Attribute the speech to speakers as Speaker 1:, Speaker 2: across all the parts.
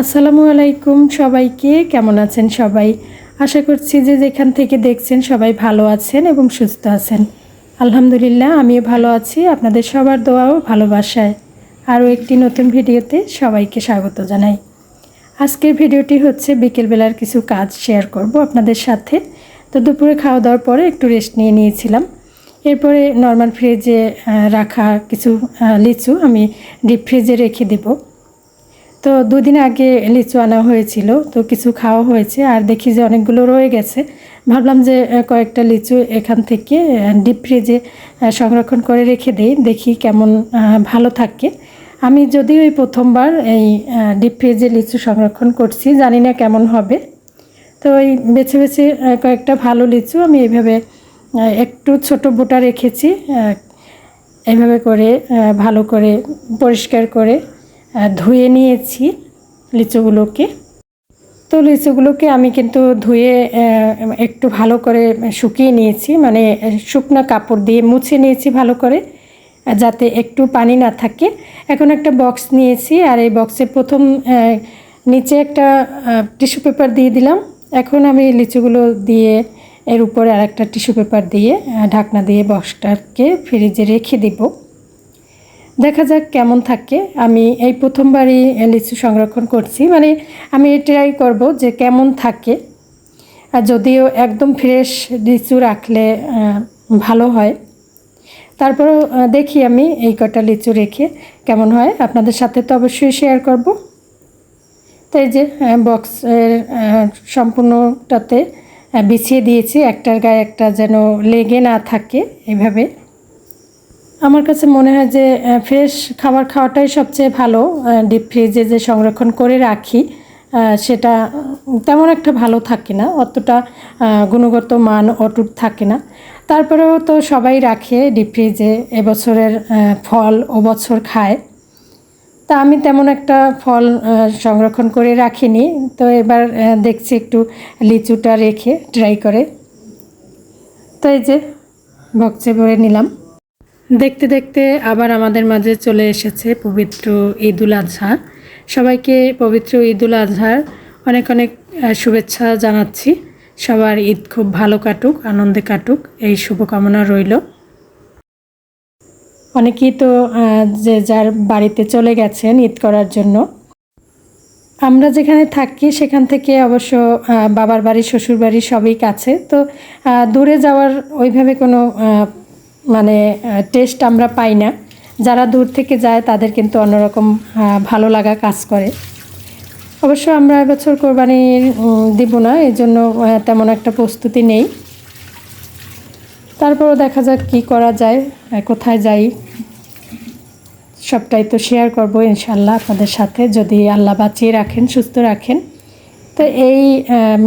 Speaker 1: আসসালামু আলাইকুম সবাইকে, কেমন আছেন সবাই? আশা করছি যে যেখান থেকে দেখছেন সবাই ভালো আছেন এবং সুস্থ আছেন। আলহামদুলিল্লাহ, আমিও ভালো আছি, আপনাদের সবার দোয়াও ভালোবাসায়। আরও একটি নতুন ভিডিওতে সবাইকে স্বাগত জানাই। আজকের ভিডিওটি হচ্ছে বিকেলবেলার কিছু কাজ শেয়ার করব আপনাদের সাথে। তো দুপুরে খাওয়া দাওয়ার পরে একটু রেস্ট নিয়ে নিয়েছিলাম। এরপরে নর্মাল ফ্রিজে রাখা কিছু লিচু আমি ডিপ ফ্রিজে রেখে দেবো। তো দুদিন আগে লিচু আনা হয়েছিল, তো কিছু খাওয়া হয়েছে আর দেখি যে অনেকগুলো রয়ে গেছে। ভাবলাম যে কয়েকটা লিচু এখান থেকে ডিপ ফ্রিজে সংরক্ষণ করে রেখে দেই, দেখি কেমন ভালো থাকে। আমি যদিও এই প্রথমবার এই ডিপ ফ্রিজে লিচু সংরক্ষণ করছি, জানি না কেমন হবে। তো এই বেছে বেছে কয়েকটা ভালো লিচু আমি এইভাবে একটু ছোট বোটা রেখেছি এভাবে করে ভালো করে পরিষ্কার করে ধুয়ে নিয়েছি লিচুগুলোকে। তো লিচুগুলোকে আমি কিন্তু ধুয়ে একটু ভালো করে শুকিয়ে নিয়েছি মানে শুকনা কাপড় দিয়ে মুছে নিয়েছি ভালো করে যাতে একটু পানি না থাকে। এখন একটা বক্স নিয়েছি, আর এই বক্সে প্রথম নিচে একটা টিস্যু পেপার দিয়ে দিলাম। এখন আমি লিচুগুলো দিয়ে এর উপরে আর একটা টিস্যু পেপার দিয়ে ঢাকনা দিয়ে বক্সটাকে ফ্রিজে রেখে দিব। দেখা যাক কেমন থাকে। আমি এই প্রথমবারই লিচু সংরক্ষণ করছি। মানে আমি ট্রাই করব যে কেমন থাকে। আর যদিও একদম ফ্রেশ লিচু রাখলে ভালো হয়। তারপরও দেখি আমি এই কটা লিচু রেখে কেমন হয়। আপনাদের সাথে তো অবশ্যই শেয়ার করব। তাই যে বক্সের সম্পূর্ণটাতে বিছিয়ে দিয়েছি। একটার গায়ে একটা যেন লেগে না থাকে এভাবে। আমার কাছে মনে হয় যে ফ্রেশ খাবার খাওয়াটাই সবচেয়ে ভালো। ডিপ ফ্রিজে যে সংরক্ষণ করে রাখি সেটা তেমন একটা ভালো থাকে না, অতটা গুণগত মান অটুট থাকে না। তারপরেও তো সবাই রাখে ডিপ ফ্রিজে এবছরের ফল ও বছর খায়। তা আমি তেমন একটা ফল সংরক্ষণ করে রাখিনি। তো এবার দেখছি একটু লিচুটা রেখে ট্রাই করে। তো এই যে, বক্সে ভরে নিলাম। দেখতে দেখতে আবার আমাদের মাঝে চলে এসেছে পবিত্র ঈদুল আজহা। সবাইকে পবিত্র ঈদুল আজহার অনেক অনেক শুভেচ্ছা জানাচ্ছি। সবার ঈদ খুব ভালো কাটুক, আনন্দে কাটুক, এই শুভকামনা রইল। অনেকেই তো যে যার বাড়িতে চলে গেছেন ঈদ করার জন্য। আমরা যেখানে থাকি সেখান থেকে অবশ্য বাবার বাড়ি শ্বশুর বাড়ি সবই কাছে। তো দূরে যাওয়ার ওইভাবে কোনো মানে টেস্ট আমরা পাই না। যারা দূর থেকে যায়, তাদের কিন্তু অন্যরকম ভালো লাগা কাজ করে। অবশ্য আমরা এবছর কোরবানি দিব না এই জন্য তেমন একটা প্রস্তুতি নেই। তারপরও দেখা যাক কী করা যায় কোথায় যাই। সবটাই তো শেয়ার করব ইনশাল্লাহ আপনাদের সাথে, যদি আল্লাহ বাঁচিয়ে রাখেন, সুস্থ রাখেন। তো এই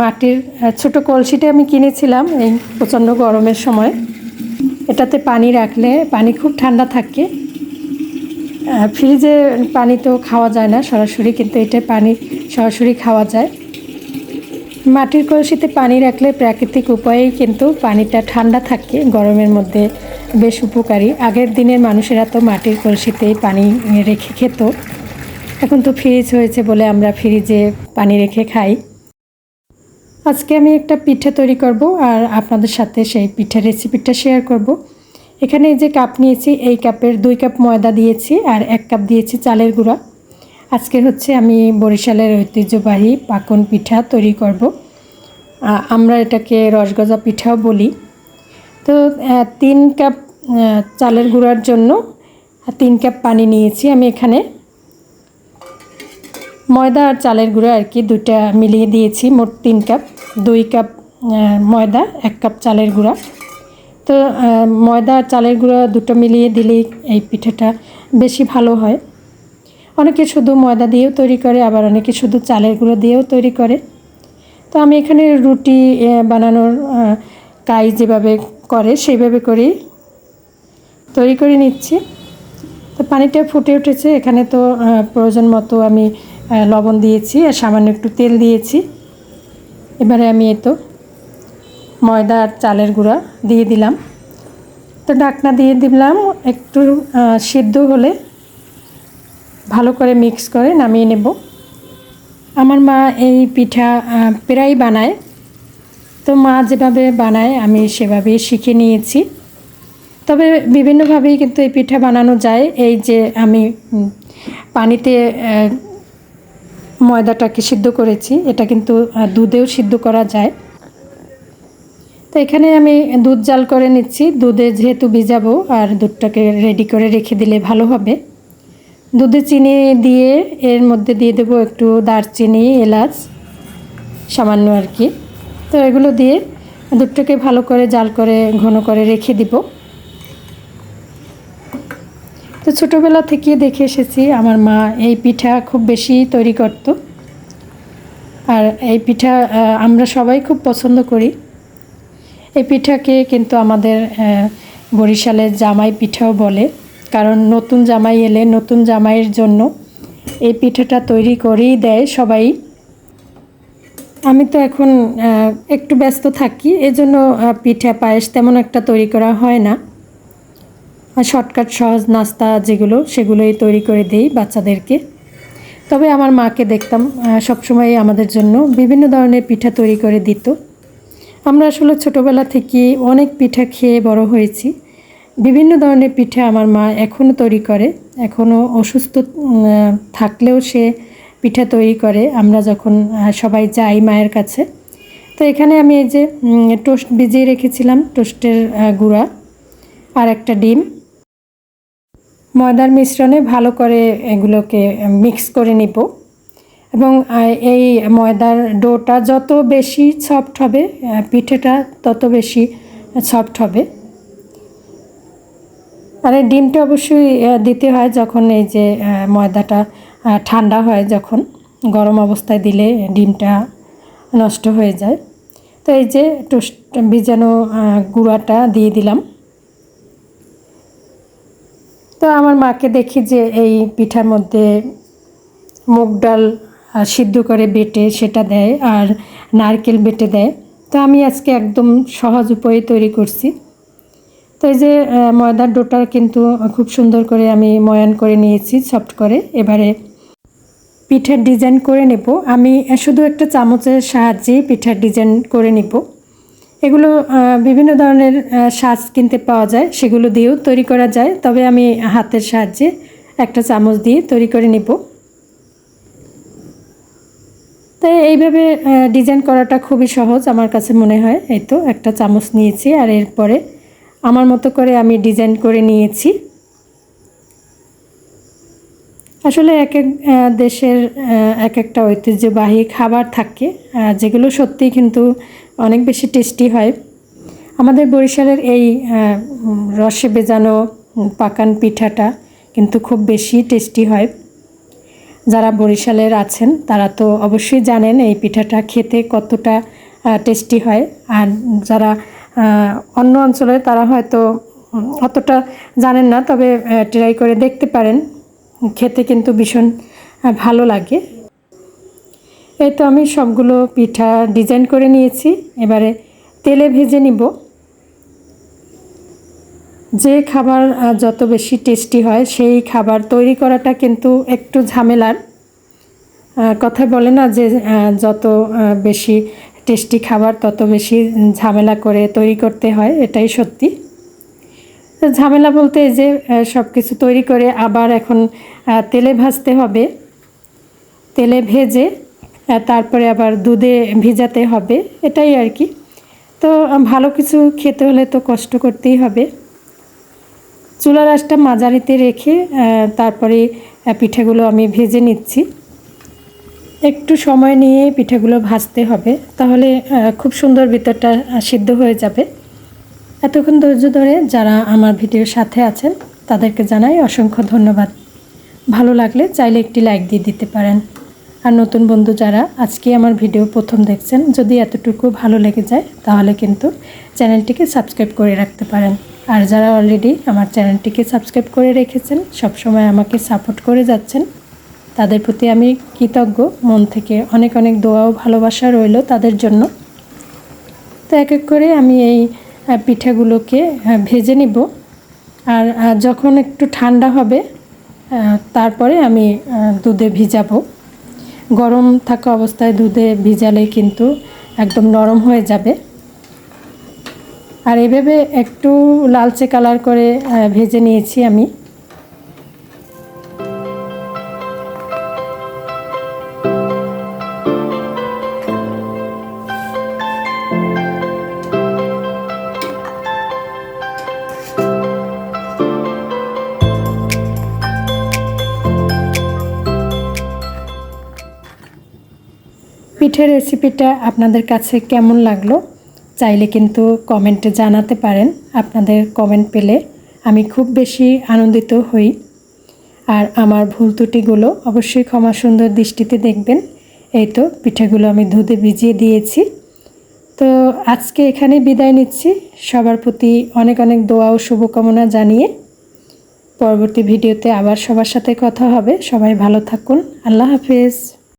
Speaker 1: মাটির ছোট কলসিটা আমি কিনেছিলাম, এই প্রচণ্ড গরমের সময়। এটাতে পানি রাখলে পানি খুব ঠান্ডা থাকে। ফ্রিজে পানি তো খাওয়া যায় না, সরাসরি কিন্তু এটা পানি সরাসরি খাওয়া যায়। মাটির কলসিতে পানি রাখলে প্রাকৃতিক উপায়েই কিন্তু পানিটা ঠান্ডা থাকে, গরমের মধ্যে বেশ উপকারী। আগের দিনের মানুষেরা তো মাটির কলসিতেই পানি রেখে খেত। এখন তো ফ্রিজ হয়েছে বলে আমরা ফ্রিজে পানি রেখে খাই। আজকে আমি একটা পিঠে তৈরি করব আর আপনাদের সাথে সেই পিঠের রেসিপিটা শেয়ার করব। এখানে যে কাপ নিয়েছি, এই কাপের দুই কাপ ময়দা দিয়েছি আর এক কাপ দিয়েছি চালের গুঁড়া। আজকে হচ্ছে আমি বরিশালের ঐতিহ্যবাহী পাকন পিঠা তৈরি করব। আমরা এটাকে রসগজা পিঠাও বলি। তো তিন কাপ চালের গুঁড়ার জন্য তিন কাপ পানি নিয়েছি আমি এখানে। ময়দা আর চালের গুঁড়ো আর কি দুইটা মিলিয়ে দিয়েছি, মোট তিন কাপ। দুই কাপ ময়দা, এক কাপ চালের গুঁড়া। তো ময়দা আর চালের গুঁড়া দুটো মিলিয়ে দিলেই এই পিঠাটা বেশি ভালো হয়। অনেকে শুধু ময়দা দিয়েও তৈরি করে, আবার অনেকে শুধু চালের গুঁড়ো দিয়েও তৈরি করে। তো আমি এখানে রুটি বানানোর কাজ যেভাবে করে সেইভাবে করেই তৈরি করে নিচ্ছি। তো পানিটা ফুটে উঠেছে, এখানে তো প্রয়োজন মতো আমি লবণ দিয়েছি আর সামান্য একটু তেল দিয়েছি। এবারে আমি এই তো ময়দা আর চালের গুঁড়া দিয়ে দিলাম। তো ঢাকনা দিয়ে দিলাম একটু সিদ্ধ হলে ভালো করে মিক্স করে নামিয়ে নেব। আমার মা এই পিঠা প্রায় বানায়। তো মা যেভাবে বানায় আমি সেভাবেই শিখে নিয়েছি। তবে বিভিন্নভাবেই কিন্তু এই পিঠা বানানো যায়। এই যে আমি পানিতে ময়দাটাকে সিদ্ধ করেছি। এটা কিন্তু দুধেও সিদ্ধ করা যায়। তো এখানে আমি দুধ জাল করে নিচ্ছি। দুধে যেহেতু ভিজাবো, আর দুধটাকে রেডি করে রেখে দিলে ভালো হবে। দুধে চিনি দিয়ে এর মধ্যে দিয়ে দেবো একটু দারচিনি, এলাচ, সামান্য আর কি। তো এগুলো দিয়ে দুধটাকে ভালো করে জাল করে, ঘন করে রেখে দিব। তো ছোটোবেলা থেকে দেখে এসেছি, আমার মা এই পিঠা খুব বেশি তৈরি করত। আর এই পিঠা আমরা সবাই খুব পছন্দ করি। এই পিঠাকে কিন্তু আমাদের বরিশালের জামাই পিঠাও বলে। কারণ নতুন জামাই এলে নতুন জামাইয়ের জন্য এই পিঠাটা তৈরি করেই দেয় সবাই। আমি তো এখন একটু ব্যস্ত থাকি, এজন্য পিঠা পায়েস তেমন একটা তৈরি করা হয় না। শর্টকাট, সহজ নাস্তা যেগুলো, সেগুলোই তৈরি করে দিই বাচ্চাদেরকে। তবে আমার মাকে দেখতাম সবসময় আমাদের জন্য বিভিন্ন ধরনের পিঠা তৈরি করে দিত। আমরা আসলে ছোটোবেলা থেকে অনেক পিঠা খেয়ে বড় হয়েছি। বিভিন্ন ধরনের পিঠা আমার মা এখনও তৈরি করে। এখনও অসুস্থ থাকলেও সে পিঠা তৈরি করে। আমরা যখন সবাই যাই মায়ের কাছে। তো এখানে আমি এই যে টোস্ট ভিজিয়ে রেখেছিলাম, টোস্টের গুঁড়া আর একটা ডিম। ময়দার মিশ্রণে ভালো করে এগুলোকে মিক্স করে নিব। এবং এই ময়দার ডোটা যত বেশি সফট হবে পিঠেটা তত বেশি সফট হবে। আর এই ডিমটা অবশ্যই দিতে হয় যখন এই যে ময়দাটা ঠান্ডা হয় যখন গরম অবস্থায় দিলে ডিমটা নষ্ট হয়ে যায়। তো এই যে টোস্ট আহ, গুঁড়াটা দিয়ে দিলাম। তো আমার মাকে দেখি যে এই পিঠার মধ্যে মুগ ডাল সিদ্ধ করে বেটে সেটা দেয় আর নারকেল বেটে দেয়। তো আমি আজকে একদম সহজ উপায়ে তৈরি করছি। তো এই যে ময়দার ডোটা কিন্তু খুব সুন্দর করে আমি ময়ান করে নিয়েছি, সফট করে। এবারে পিঠার ডিজাইন করে নেব। আমি শুধু একটা চামচের সাহায্যে পিঠার ডিজাইন করে নিব। এগুলো বিভিন্ন ধরনের সাজ কিনতে পাওয়া যায়, সেগুলো দিয়েও তৈরি করা যায়। তবে আমি হাতের সাহায্যে একটা চামচ দিয়ে তৈরি করে নিব। তাই এইভাবে ডিজাইন করাটা খুবই সহজ আমার কাছে মনে হয়। এই তো, একটা চামচ নিয়েছি আর এরপরে আমার মতো করে আমি ডিজাইন করে নিয়েছি। আসলে এক এক দেশের এক একটা ঐতিহ্যবাহী খাবার থাকে যেগুলো সত্যিই কিন্তু অনেক বেশি টেস্টি হয়। আমাদের বরিশালের এই রসে বেজানো পাকান পিঠাটা কিন্তু খুব বেশি টেস্টি হয়। যারা বরিশালের আছেন, তারা তো অবশ্যই জানেন এই পিঠাটা খেতে কতটা টেস্টি হয়। আর যারা অন্য অঞ্চলে তারা হয়তো অতটা জানেন না, তবে ট্রাই করে দেখতে পারেন। খেতে কিন্তু ভীষণ ভালো লাগে। এই তো আমি সবগুলো পিঠা ডিজাইন করে নিয়েছি। এবারে তেলে ভেজে নিব। যে খাবার যত বেশি টেস্টি হয়, সেই খাবার তৈরি করাটা কিন্তু একটু ঝামেলার। কথায় বলে না যে যত বেশি টেস্টি খাবার, তত বেশি ঝামেলা করে তৈরি করতে হয়, এটাই সত্যি। ঝামেলা বলতে এই যে সব কিছু তৈরি করে আবার এখন তেলে ভাজতে হবে। তেলে ভেজে তারপরে আবার দুধে ভিজাতে হবে, এটাই আর কি। তো ভালো কিছু খেতে হলে তো কষ্ট করতেই হবে। চুলার আঁচটা মাঝারিতে রেখে তারপরে পিঠেগুলো আমি ভেজে নিচ্ছি। একটু সময় নিয়ে পিঠাগুলো ভাজতে হবে, তাহলে খুব সুন্দর ভিতরটা সিদ্ধ হয়ে যাবে। এতক্ষণ ধৈর্য ধরে যারা আমার ভিডিওর সাথে আছেন, তাদেরকে জানাই অসংখ্য ধন্যবাদ। ভালো লাগলে চাইলে একটি লাইক দিয়ে দিতে পারেন। আর নতুন বন্ধু যারা আজকে আমার ভিডিও প্রথম দেখছেন, যদি এতটুকু ভালো লেগে যায়, তাহলে কিন্তু চ্যানেলটিকে সাবস্ক্রাইব করে রাখতে পারেন। আর যারা অলরেডি আমার চ্যানেলটিকে সাবস্ক্রাইব করে রেখেছেন, সবসময় আমাকে সাপোর্ট করে যাচ্ছেন, তাদের প্রতি আমি কৃতজ্ঞ। মন থেকে অনেক অনেক দোয়া ও ভালোবাসা রইল তাদের জন্য। তো এক এক করে আমি এই পিঠাগুলোকে ভেজে নিব। আর যখন একটু ঠান্ডা হবে তারপরে আমি দুধে ভিজাবো। গরম থাকা অবস্থায় দুধে ভিজালে কিন্তু একদম নরম হয়ে যাবে। আর এভাবে একটু লালচে কালার করে ভেজে নিয়েছি আমি। পিঠের রেসিপিটা আপনাদের কাছে কেমন লাগল, চাইলে কিন্তু কমেন্টে জানাতে পারেন। আপনাদের কমেন্ট পেলে আমি খুব বেশি আনন্দিত হই। আর আমার ভুল ত্রুটিগুলো অবশ্যই ক্ষমা সুন্দর দৃষ্টিতে দেখবেন। এই তো পিঠেগুলো আমি দুধে ভিজিয়ে দিয়েছি। তো আজকে এখানে বিদায় নিচ্ছি। সবার প্রতি অনেক অনেক দোয়া ও শুভকামনা জানিয়ে পরবর্তী ভিডিওতে আবার সবার সাথে কথা হবে। সবাই ভালো থাকুন। আল্লাহ হাফেজ।